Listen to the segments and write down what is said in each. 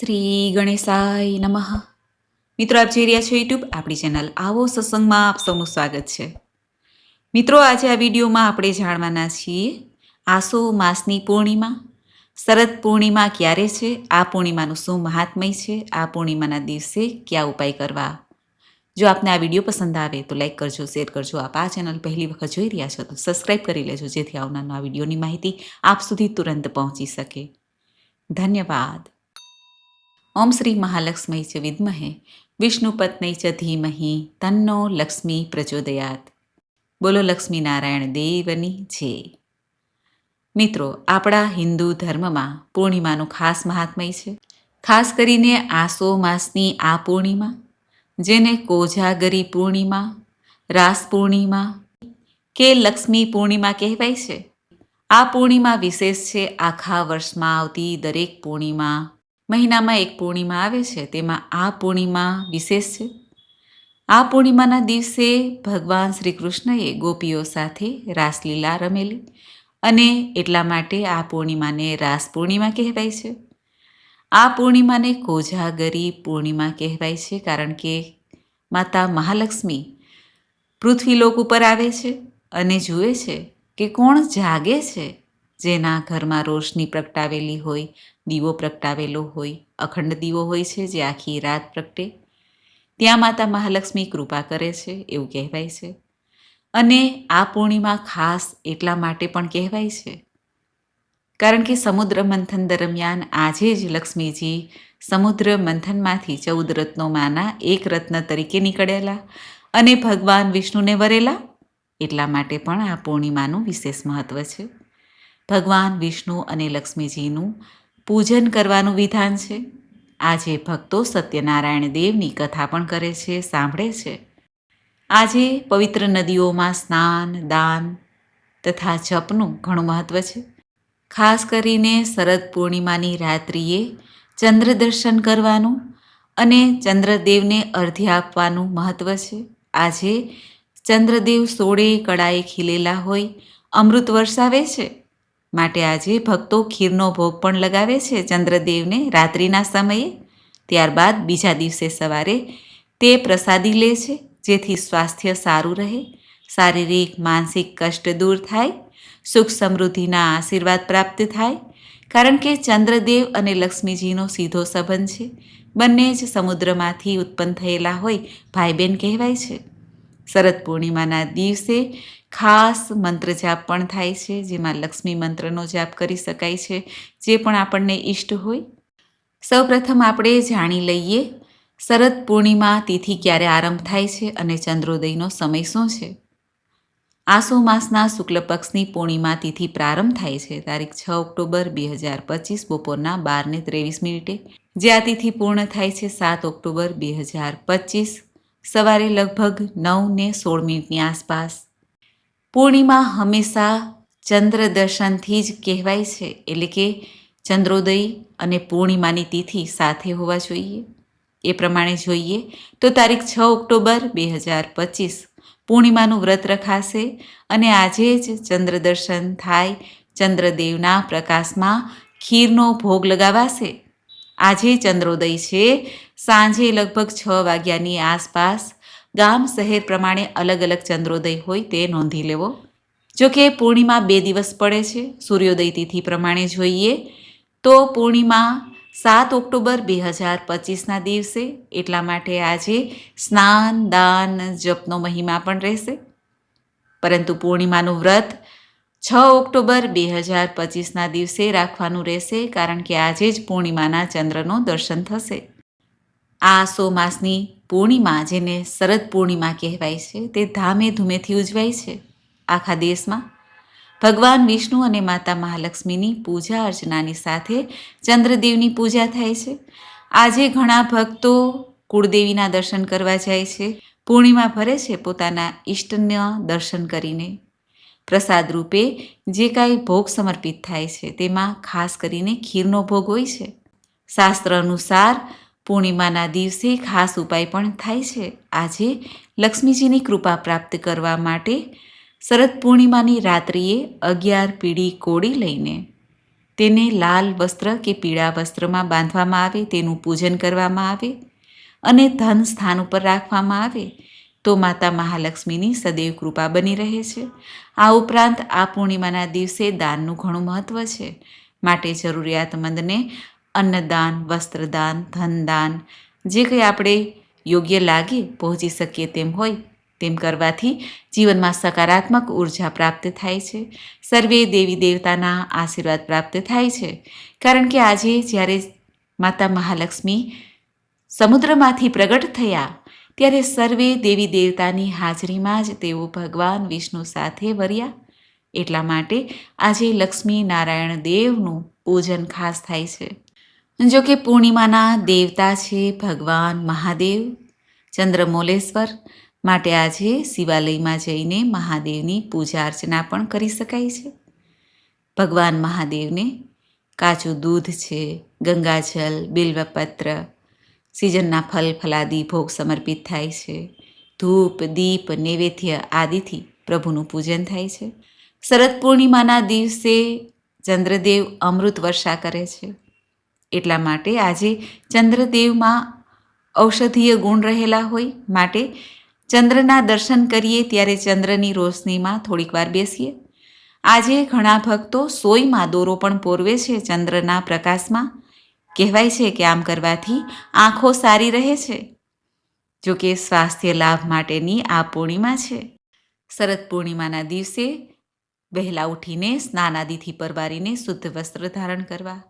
શ્રી ગણેશાય નમઃ. મિત્રો, આપ જોઈ રહ્યા છો યુટ્યુબ આપણી ચેનલ આવો સત્સંગમાં આપ સૌનું સ્વાગત છે. મિત્રો, આજે આ વિડીયોમાં આપણે જાણવાના છીએ, આસો માસની પૂર્ણિમા. શરદ પૂર્ણિમા ક્યારે છે? આ પૂર્ણિમાનું શું મહાત્મય છે? આ પૂર્ણિમાના દિવસે કયા ઉપાય કરવા? જો આપને આ વીડિયો પસંદ આવે તો લાઈક કરજો, શેર કરજો. આપ આ ચેનલ પહેલી વખત જોઈ રહ્યા છો તો સબસ્ક્રાઈબ કરી લેજો, જેથી આવનાર આ વિડીયોની માહિતી આપ સુધી તુરંત પહોંચી શકે. ધન્યવાદ. ઓમ શ્રી મહાલક્ષ્મી ચ વિદ્મહે. વિષ્ણુપત્ની ચ ધીમહી તન્નો લક્ષ્મી પ્રચોદયાત. બોલો લક્ષ્મી નારાયણ દેવની જે મિત્રો, આપણા હિન્દુ ધર્મમાં પૂર્ણિમાનું ખાસ મહાત્મય છે. ખાસ કરીને આસો માસની આ પૂર્ણિમા, જેને કોજાગરી પૂર્ણિમા, રાસ પૂર્ણિમા કે લક્ષ્મી પૂર્ણિમા કહેવાય છે. આ પૂર્ણિમા વિશેષ છે. આખા વર્ષમાં આવતી દરેક પૂર્ણિમા મહિનામાં એક પૂર્ણિમા આવે છે. તેમાં આ પૂર્ણિમા વિશેષ છે. આ પૂર્ણિમાના દિવસે ભગવાન શ્રી કૃષ્ણએ ગોપીઓ સાથે રાસલીલા રમેલી અને એટલા માટે આ પૂર્ણિમાને રાસ પૂર્ણિમા કહેવાય છે. આ પૂર્ણિમાને કોજાગરી પૂર્ણિમા કહેવાય છે કારણ કે માતા મહાલક્ષ્મી પૃથ્વીલોક ઉપર આવે છે અને જુએ છે કે કોણ જાગે છે જેના ઘરમાં રોશની પ્રગટાવેલી હોય, દીવો પ્રગટાવેલો હોય, અખંડ દીવો હોય છે જે આખી રાત પ્રગટે. ત્યાં માતા મહાલક્ષ્મી કૃપા કરે છે એવું કહેવાય છે. અને આ પૂર્ણિમા ખાસ એટલા માટે પણ કહેવાય છે. કારણ કે સમુદ્ર મંથન દરમિયાન આજે જ લક્ષ્મીજી સમુદ્ર મંથનમાંથી ચૌદ રત્નોમાંના એક રત્ન તરીકે નીકળેલા અને ભગવાન વિષ્ણુને વરેલા. એટલા માટે પણ આ પૂર્ણિમાનું વિશેષ મહત્ત્વ છે. ભગવાન, વિષ્ણુ અને લક્ષ્મીજીનું પૂજન કરવાનું વિધાન છે. આજે ભક્તો સત્યનારાયણ દેવની કથા પણ કરે છે, સાંભળે છે. આજે પવિત્ર નદીઓમાં સ્નાન, દાન તથા જપનું ઘણું મહત્વ છે. ખાસ કરીને શરદ પૂર્ણિમાની રાત્રિએ ચંદ્ર દર્શન કરવાનું અને ચંદ્રદેવને અર્ધ્ય આપવાનું મહત્વ છે. આજે ચંદ્રદેવ સોળે કળાએ ખીલેલા હોય, અમૃત વરસાવે છે. માટે આજે ભક્તો ખીરનો ભોગ પણ લગાવે છે ચંદ્રદેવને રાત્રિના સમયે. ત્યારબાદ બીજા દિવસે સવારે તે પ્રસાદી લે છે, જેથી સ્વાસ્થ્ય સારું રહે, શારીરિક, માનસિક કષ્ટ દૂર થાય, સુખ સમૃદ્ધિના આશીર્વાદ પ્રાપ્ત થાય, કારણ કે ચંદ્રદેવ અને લક્ષ્મીજીનો સીધો સંબંધ છે. બંને જ સમુદ્રમાંથી ઉત્પન્ન થયેલા હોય ભાઈ બહેન કહેવાય છે. શરદ પૂર્ણિમાના દિવસે ખાસ મંત્ર જાપ પણ થાય છે, જેમાં લક્ષ્મી મંત્રનો જાપ કરી શકાય છે, જે પણ આપણને ઈષ્ટ હોય. સૌપ્રથમ આપણે જાણી લઈએ, શરદ પૂર્ણિમા તિથિ ક્યારે આરંભ થાય છે અને ચંદ્રોદયનો સમય શું છે? આસો માસના શુક્લ પક્ષની પૂર્ણિમા તિથિ પ્રારંભ થાય છે, તારીખ છ ઓક્ટોબર બે હજાર પચીસ, બપોરના બારને ત્રેવીસ મિનિટે. જે આ તિથિ પૂર્ણ થાય છે સાત ઓક્ટોબર બે હજાર પચીસ, સવારે લગભગ નવ ને સોળ મિનિટની આસપાસ. પૂર્ણિમા હંમેશા ચંદ્ર દર્શનથી જ કહેવાય છે. એટલે કે ચંદ્રોદય અને પૂર્ણિમાની તિથિ સાથે હોવા જોઈએ. એ પ્રમાણે જોઈએ તો તારીખ છ ઓક્ટોબર બે હજાર પચીસ પૂર્ણિમાનું વ્રત રખાશે અને આજે જ ચંદ્ર દર્શન થાય. ચંદ્રદેવના પ્રકાશમાં ખીરનો ભોગ લગાવાશે. આજે ચંદ્રોદય છે. સાંજે લગભગ છ વાગ્યાની આસપાસ ગામ શહેર પ્રમાણે અલગ અલગ ચંદ્રોદય હોય તે નોંધી લેવો. જો કે પૂર્ણિમા બે દિવસ પડે છે, સૂર્યોદય તિથિ પ્રમાણે જોઈએ તો પૂર્ણિમા સાત ઓક્ટોબર બે હજાર પચીસના દિવસે. એટલા માટે આજે સ્નાન, દાન, જપનો મહિમા પણ રહેશે. પરંતુ પૂર્ણિમાનું વ્રત છ ઓક્ટોબર બે હજાર પચીસના દિવસે રાખવાનું રહેશે, કારણ કે આજે જ પૂર્ણિમાના ચંદ્રનો દર્શન થશે. આ સો માસની પૂર્ણિમા જેને શરદ પૂર્ણિમા કહેવાય છે, તે ધામે ધૂમેથી ઉજવાય છે. આખા દેશમાં ભગવાન વિષ્ણુ અને માતા મહાલક્ષ્મીની પૂજા અર્ચનાની સાથે ચંદ્રદેવની પૂજા થાય છે. આજે ઘણા ભક્તો કુળદેવીના દર્શન કરવા જાય છે. પૂર્ણિમા ભરે છે પોતાના ઈષ્ટના દર્શન કરીને. પ્રસાદ રૂપે જે કાંઈ ભોગ સમર્પિત થાય છે, તેમાં ખાસ કરીને ખીરનો ભોગ હોય છે. શાસ્ત્ર અનુસાર પૂર્ણિમાના દિવસે ખાસ ઉપાય પણ થાય છે. આજે લક્ષ્મીજીની કૃપા પ્રાપ્ત કરવા માટે શરદ પૂર્ણિમાની રાત્રિએ અગિયાર પીળી કોડી લઈને તેને લાલ વસ્ત્ર કે પીળા વસ્ત્રમાં બાંધવામાં આવે, તેનું પૂજન કરવામાં આવે અને ધન સ્થાન ઉપર રાખવામાં આવે તો માતા મહાલક્ષ્મીની સદૈવ કૃપા બની રહે છે. આ ઉપરાંત આ પૂર્ણિમાના દિવસે દાનનું ઘણું મહત્ત્વ છે. માટે જરૂરિયાતમંદને અન્નદાન, વસ્ત્રદાન, ધનદાન જે કંઈ આપણે યોગ્ય લાગે પહોંચી શકીએ તેમ હોય તેમ કરવાથી જીવનમાં સકારાત્મક ઊર્જા પ્રાપ્ત થાય છે. સર્વે દેવી દેવતાના આશીર્વાદ પ્રાપ્ત થાય છે. કારણ કે આજે જ્યારે માતા મહાલક્ષ્મી સમુદ્રમાંથી પ્રગટ થયા ત્યારે સર્વે દેવી દેવતાની હાજરીમાં જ તેઓ ભગવાન વિષ્ણુ સાથે વર્યા. એટલા માટે આજે લક્ષ્મી નારાયણ દેવનું પૂજન ખાસ થાય છે. જો કે પૂર્ણિમાના દેવતા છે ભગવાન મહાદેવ. ચંદ્રમોલેશ્વર માટે આજે શિવાલયમાં જઈને મહાદેવની પૂજા અર્ચના પણ કરી શકાય છે. ભગવાન મહાદેવને કાચું દૂધ છે, ગંગાજલ, બિલ્વપત્ર, સિઝનના ફલ ફલાદી ભોગ સમર્પિત થાય છે. ધૂપ, દીપ, નૈવેદ્ય આદિથી પ્રભુનું પૂજન થાય છે. શરદ પૂર્ણિમાના દિવસે ચંદ્રદેવ અમૃત વર્ષા કરે છે. એટલા માટે આજે ચંદ્રદેવમાં ઔષધીય ગુણ રહેલા હોય માટે ચંદ્રના દર્શન કરીએ ત્યારે ચંદ્રની રોશનીમાં થોડીક વાર બેસીએ. આજે ઘણા ભક્તો સોયમાં દોરો પણ પોરવે છે ચંદ્રના પ્રકાશમાં. કહેવાય છે કે આમ કરવાથી આંખો સારી રહે છે. જો કે સ્વાસ્થ્ય લાભ માટેની આ પૂર્ણિમા છે. શરદ પૂર્ણિમાના દિવસે વહેલા ઉઠીને સ્નાનાદિથી પરવારીને શુદ્ધ વસ્ત્ર ધારણ કરવા.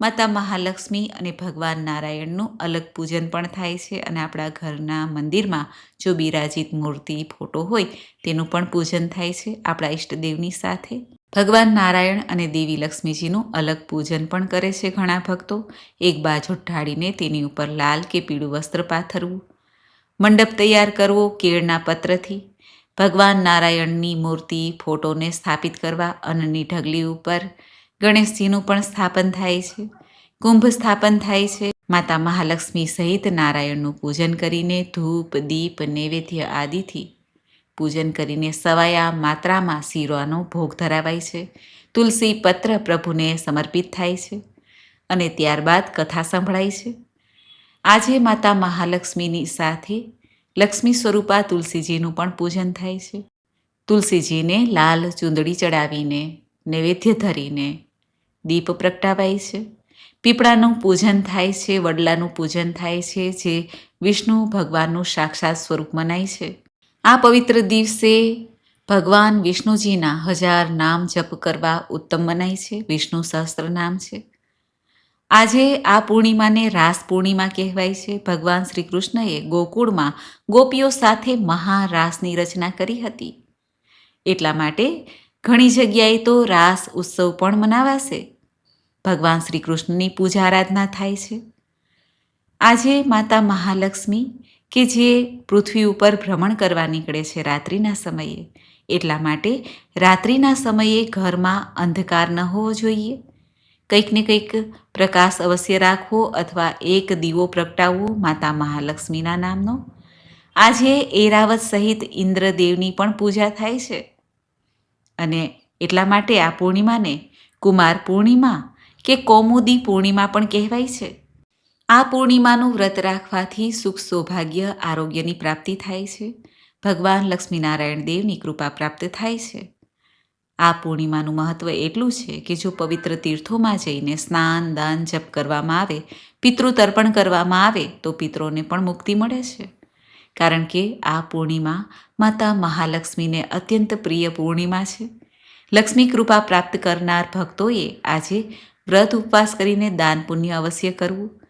માતા મહાલક્ષ્મી અને ભગવાન નારાયણનું અલગ પૂજન પણ થાય છે અને આપણા ઘરના મંદિરમાં જો બિરાજિત મૂર્તિ, ફોટો હોય, તેનું પણ પૂજન થાય છે આપણા ઈષ્ટદેવની સાથે. ભગવાન નારાયણ અને દેવી લક્ષ્મીજીનું અલગ પૂજન પણ કરે છે ઘણા ભક્તો. એક બાજુ ઢાળીને તેની ઉપર લાલ કે પીળું વસ્ત્ર પાથરવું. મંડપ તૈયાર કરવો કેળના પત્રથી. ભગવાન નારાયણની મૂર્તિ, ફોટોને સ્થાપિત કરવા અન્નની ઢગલી ઉપર ગણેશજીનું પણ સ્થાપન થાય છે. કુંભ સ્થાપન થાય છે. માતા મહાલક્ષ્મી સહિત નારાયણનું પૂજન કરીને ધૂપ, દીપ, નૈવેદ્ય આદિથી પૂજન કરીને સવાયા માત્રામાં શીરોનો ભોગ ધરાવાય છે. તુલસી પત્ર પ્રભુને સમર્પિત થાય છે અને ત્યારબાદ કથા સંભળાય છે. આજે માતા મહાલક્ષ્મીની સાથે લક્ષ્મી સ્વરૂપા તુલસીજીનું પણ પૂજન થાય છે. તુલસીજીને લાલ ચૂંદડી ચડાવીને, નૈવેદ્ય ધરીને દીપ પ્રગટાવાય છે. પીપળાનું પૂજન થાય છે, વડલાનું પૂજન થાય છે, જે વિષ્ણુ ભગવાનનું સાક્ષાત સ્વરૂપ મનાય છે. આ પવિત્ર દિવસે ભગવાન વિષ્ણુજીના હજાર નામ જપ કરવા ઉત્તમ મનાય છે, વિષ્ણુ સહસ્ત્ર નામ છે. આજે આ પૂર્ણિમાને રાસ પૂર્ણિમા કહેવાય છે. ભગવાન શ્રી કૃષ્ણએ ગોકુળમાં ગોપીઓ સાથે મહારાસની રચના કરી હતી. એટલા માટે ઘણી જગ્યાએ તો રાસ ઉત્સવ પણ મનાવાશે. ભગવાન શ્રી કૃષ્ણની પૂજા આરાધના થાય છે. આજે માતા મહાલક્ષ્મી, કે જે પૃથ્વી ઉપર ભ્રમણ કરવા નીકળે છે રાત્રિના સમયે, એટલા માટે રાત્રિના સમયે ઘરમાં અંધકાર ન હોવો જોઈએ. કંઈક ને કંઈક પ્રકાશ અવશ્ય રાખવો અથવા એક દીવો પ્રગટાવવો માતા મહાલક્ષ્મીના નામનો. આજે એરાવત સહિત ઇન્દ્રદેવની પણ પૂજા થાય છે. અને એટલા માટે આ પૂર્ણિમાને કુમાર પૂર્ણિમા કે કૌમુદી પૂર્ણિમા પણ કહેવાય છે. આ પૂર્ણિમાનું વ્રત રાખવાથી સુખ સૌભાગ્ય આરોગ્યની પ્રાપ્તિ થાય છે. ભગવાન લક્ષ્મીનારાયણ દેવની કૃપા પ્રાપ્ત થાય છે. આ પૂર્ણિમાનું મહત્ત્વ એટલું છે કે જો પવિત્ર તીર્થોમાં જઈને સ્નાન, દાન, જપ કરવામાં આવે પિતૃ તર્પણ કરવામાં આવે, તો પિતૃને પણ મુક્તિ મળે છે. કારણ કે આ પૂર્ણિમા માતા મહાલક્ષ્મીને અત્યંત પ્રિય પૂર્ણિમા છે. લક્ષ્મી કૃપા પ્રાપ્ત કરનાર ભક્તોએ આજે વ્રત ઉપવાસ કરીને દાન પુણ્ય અવશ્ય કરવું.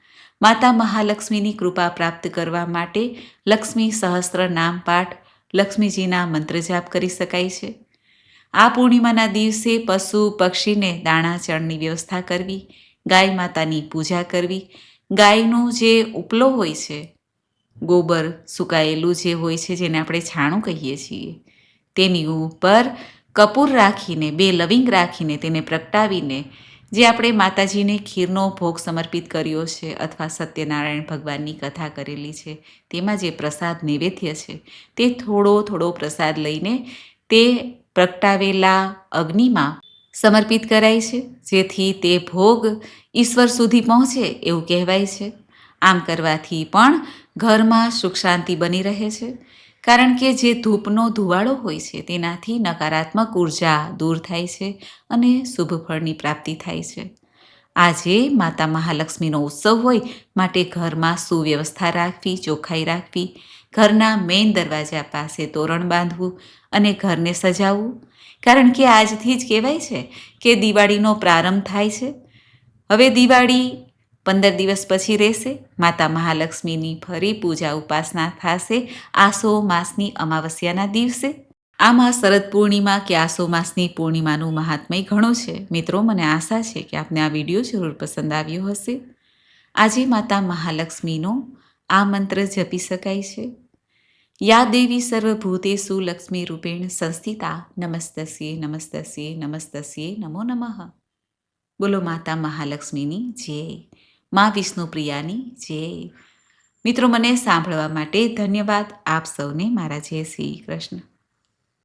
માતા મહાલક્ષ્મીની કૃપા પ્રાપ્ત કરવા માટે લક્ષ્મી સહસ્ત્ર નામ પાઠ, લક્ષ્મીજીના મંત્રજાપ કરી શકાય છે. આ પૂર્ણિમાના દિવસે પશુ પક્ષીને દાણા ચણની વ્યવસ્થા કરવી, ગાય માતાની પૂજા કરવી, ગાયનો જે ઉપલો હોય છે, ગોબર સુકાયેલું જે હોય છે જેને આપણે છાણું કહીએ છીએ, તેની ઉપર કપૂર રાખીને, બે લવિંગ રાખીને તેને પ્રગટાવીને જે આપણે માતાજીને ખીરનો ભોગ સમર્પિત કર્યો છે અથવા સત્યનારાયણ ભગવાનની કથા કરેલી છે, તેમાં જે પ્રસાદ નૈવેદ્ય છે, તે થોડો થોડો પ્રસાદ લઈને તે પ્રગટાવેલા અગ્નિમાં સમર્પિત કરાય છે, જેથી તે ભોગ ઈશ્વર સુધી પહોંચે એવું કહેવાય છે. આમ કરવાથી પણ ઘરમાં સુખ શાંતિ બની રહે છે. કારણ કે જે ધૂપનો ધુવાળો હોય છે, તેનાથી નકારાત્મક ઊર્જા દૂર થાય છે અને શુભ ફળની પ્રાપ્તિ થાય છે. આજે માતા મહાલક્ષ્મીનો ઉત્સવ હોય માટે ઘરમાં સુવ્યવસ્થા રાખવી, ચોખ્ખાઈ રાખવી, ઘરના મેઇન દરવાજા પાસે તોરણ બાંધવું અને ઘરને સજાવવું. કારણ કે આજથી જ કહેવાય છે કે દિવાળીનો પ્રારંભ થાય છે. હવે દિવાળી પંદર દિવસ પછી રહેશે. માતા મહાલક્ષ્મીની ફરી પૂજા ઉપાસના થશે. આસો માસની અમાવસ્યાના દિવસે. આમાં શરદ પૂર્ણિમા કે આસો માસની પૂર્ણિમાનું મહાત્મય ઘણું છે. મિત્રો, મને આશા છે કે આપને આ વીડિયો જરૂર પસંદ આવ્યો હશે. આજે માતા મહાલક્ષ્મીનો આ મંત્ર જપી શકાય છે. યા દેવી સર્વભૂતેષુ લક્ષ્મી રૂપેણ સંસ્થિતા નમસ્તસ્યે નમસ્તસ્યે નમસ્તસ્યે, નમો નમઃ. બોલો માતા મહાલક્ષ્મીની જય. મા વિષ્ણુપ્રિયાની જય મિત્રો મને સાંભળવા માટે ધન્યવાદ આપ સૌને મારા જય શ્રી કૃષ્ણ.